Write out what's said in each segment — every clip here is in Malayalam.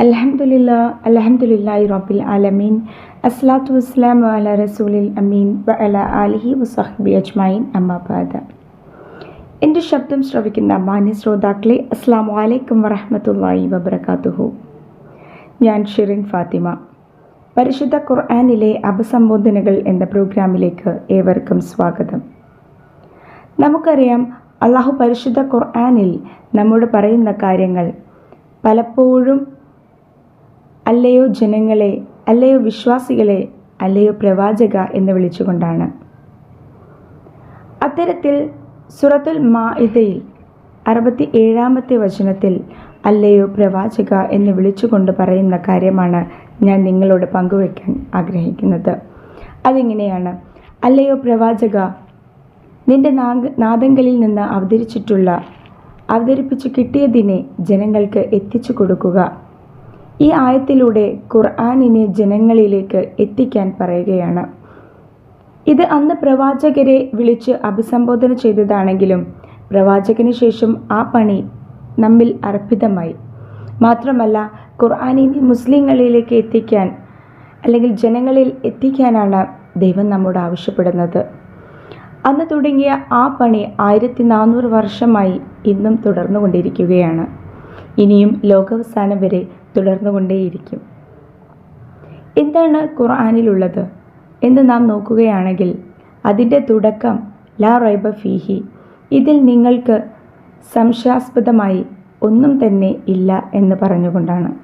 അലഹമുല്ല അലഹമുല്ലായി റബ്ബിൽ ആലമീൻ അസ്ലാത്തു വസ്സലാമു അല റസൂലിൽ അമീൻ വ വസഹബി അജ്മൈൻ അമ്മാബാദ എന്റെ ശബ്ദം ശ്രവിക്കുന്ന മാന്യ ശ്രോതാക്കളെ അസ്സാം വലൈക്കും വറഹമത്തല്ലാഹി വബർക്കാത്തുഹു ഞാൻ ഷിറിൻ ഫാത്തിമ. പരിശുദ്ധ ഖുർആാനിലെ അഭിസംബോധനകൾ എന്ന പ്രോഗ്രാമിലേക്ക് ഏവർക്കും സ്വാഗതം. നമുക്കറിയാം അള്ളാഹു പരിശുദ്ധ ഖുർആാനിൽ നമ്മോട് പറയുന്ന കാര്യങ്ങൾ പലപ്പോഴും അല്ലയോ ജനങ്ങളെ അല്ലയോ വിശ്വാസികളെ അല്ലയോ പ്രവാചക എന്ന് വിളിച്ചുകൊണ്ടാണ്. അത്തരത്തിൽ സുറത്തുൽ മാഇതയിൽ അറുപത്തി ഏഴാമത്തെ വചനത്തിൽ അല്ലയോ പ്രവാചക എന്ന് വിളിച്ചുകൊണ്ട് പറയുന്ന കാര്യമാണ് ഞാൻ നിങ്ങളോട് പങ്കുവയ്ക്കാൻ ആഗ്രഹിക്കുന്നത്. അതിങ്ങനെയാണ്. അല്ലയോ പ്രവാചക നിന്റെ നാദങ്ങളിൽ നിന്ന് അവതരിച്ചിട്ടുള്ള അവതരിപ്പിച്ചു കിട്ടിയതിനെ ജനങ്ങൾക്ക് എത്തിച്ചു കൊടുക്കുക. ഈ ആയത്തിലൂടെ ഖുർആാനിനെ ജനങ്ങളിലേക്ക് എത്തിക്കാൻ പറയുകയാണ്. ഇത് അന്ന് പ്രവാചകരെ വിളിച്ച് അഭിസംബോധന ചെയ്തതാണെങ്കിലും പ്രവാചകന് ശേഷം ആ പണി നമ്മിൽ അർപ്പിതമായി. മാത്രമല്ല ഖുർആാനിനെ മുസ്ലിങ്ങളിലേക്ക് എത്തിക്കാൻ അല്ലെങ്കിൽ ജനങ്ങളിൽ എത്തിക്കാനാണ് ദൈവം നമ്മോട് ആവശ്യപ്പെടുന്നത്. അന്ന് തുടങ്ങിയ ആ പണി ആയിരത്തി നാനൂറ് വർഷമായി ഇന്നും തുടർന്നുകൊണ്ടിരിക്കുകയാണ്. ഇനിയും ലോകാവസാനം വരെ തുടർന്നുകൊണ്ടേയിരിക്കും. എന്താണ് ഖുർആാനിലുള്ളത്? എന്ന് നാം നോക്കുകയാണെങ്കിൽ അതിന്റെ തുടക്കം ലാ റൈബ ഫീഹി ഇതിൽ നിങ്ങൾക്ക് സംശയാസ്പദമായി ഒന്നും തന്നെ ഇല്ല എന്ന് പറഞ്ഞുകൊണ്ടാണ്.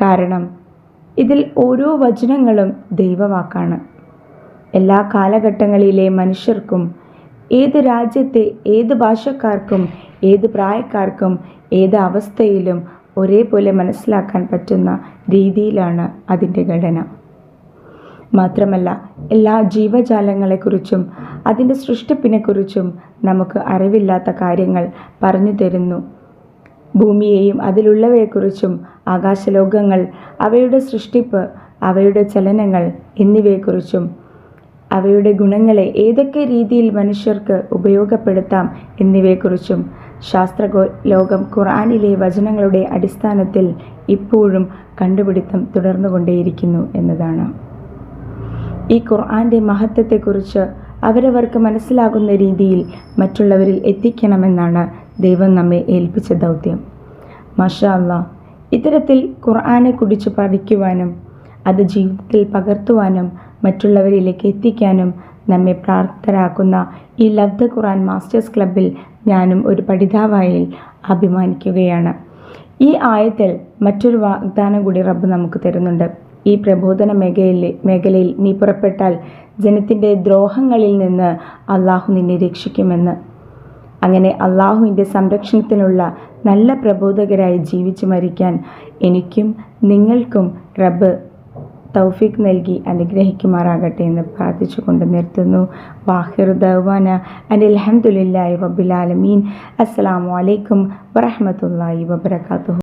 കാരണം ഇതിൽ ഓരോ വചനങ്ങളും ദൈവവാക്കാണ്. എല്ലാ കാലഘട്ടങ്ങളിലെ മനുഷ്യർക്കും ഏത് രാജ്യത്തെ ഏത് ഭാഷക്കാർക്കും ഏത് പ്രായക്കാർക്കും ഏത് അവസ്ഥയിലും ഒരേപോലെ മനസ്സിലാക്കാൻ പറ്റുന്ന രീതിയിലാണ് അതിന്റെ ഘടന. മാത്രമല്ല എല്ലാ ജീവജാലങ്ങളെക്കുറിച്ചും അതിന്റെ സൃഷ്ടിപ്പിനെക്കുറിച്ചും നമുക്ക് അറിവില്ലാത്ത കാര്യങ്ങൾ പറഞ്ഞു തരുന്നു. ഭൂമിയെയും അതിലുള്ളവയെക്കുറിച്ചും ആകാശലോകങ്ങൾ അവയുടെ സൃഷ്ടിപ്പ് അവയുടെ ചലനങ്ങൾ എന്നിവയെക്കുറിച്ചും അവയുടെ ഗുണങ്ങളെ ഏതൊക്കെ രീതിയിൽ മനുഷ്യർക്ക് ഉപയോഗപ്പെടുത്താം എന്നിവയെക്കുറിച്ചും ശാസ്ത്ര ലോകം ഖുർആാനിലെ വചനങ്ങളുടെ അടിസ്ഥാനത്തിൽ ഇപ്പോഴും കണ്ടുപിടുത്തം തുടർന്നുകൊണ്ടേയിരിക്കുന്നു എന്നതാണ്. ഈ ഖുർആന്റെ മഹത്വത്തെക്കുറിച്ച് അവരവർക്ക് മനസ്സിലാകുന്ന രീതിയിൽ മറ്റുള്ളവരിൽ എത്തിക്കണമെന്നാണ് ദൈവം നമ്മെ ഏൽപ്പിച്ച ദൗത്യം. മാഷാ ഇത്തരത്തിൽ ഖുർആാനെ കുടിച്ച് പഠിക്കുവാനും അത് ജീവിതത്തിൽ പകർത്തുവാനും മറ്റുള്ളവരിലേക്ക് എത്തിക്കാനും നമ്മെ പ്രാപ്തരാക്കുന്ന ഈ ലവ് ദ ഖുറാൻ മാസ്റ്റേഴ്സ് ക്ലബിൽ ഞാനും ഒരു പഠിതാവായി അഭിമാനിക്കുകയാണ്. ഈ ആയത്തിൽ മറ്റൊരു വാഗ്ദാനം കൂടി റബ്ബ് നമുക്ക് തരുന്നുണ്ട്. ഈ പ്രബോധന മേഖലയിൽ മേഖലയിൽ നീ പുറപ്പെട്ടാൽ ജനത്തിന്റെ ദ്രോഹങ്ങളിൽ നിന്ന് അള്ളാഹു നിന്നെ രക്ഷിക്കുമെന്ന്. അങ്ങനെ അള്ളാഹുവിന്റെ സംരക്ഷണത്തിനുള്ള നല്ല പ്രബോധകരായി ജീവിച്ചു മരിക്കാൻ എനിക്കും നിങ്ങൾക്കും റബ്ബ് തൗഫീഖ് നൽകി അനുഗ്രഹിക്കുമാറാകട്ടെ എന്ന് പ്രാർത്ഥിച്ചുകൊണ്ട് നിർത്തുന്നു. വാഹിർ ദവാന അനിൽ അലഹമുല്ലായി റബ്ബുലാലമീൻ അസ്സാം വലൈക്കും വറഹമത്തല്ലാഹി വബർക്കാത്തു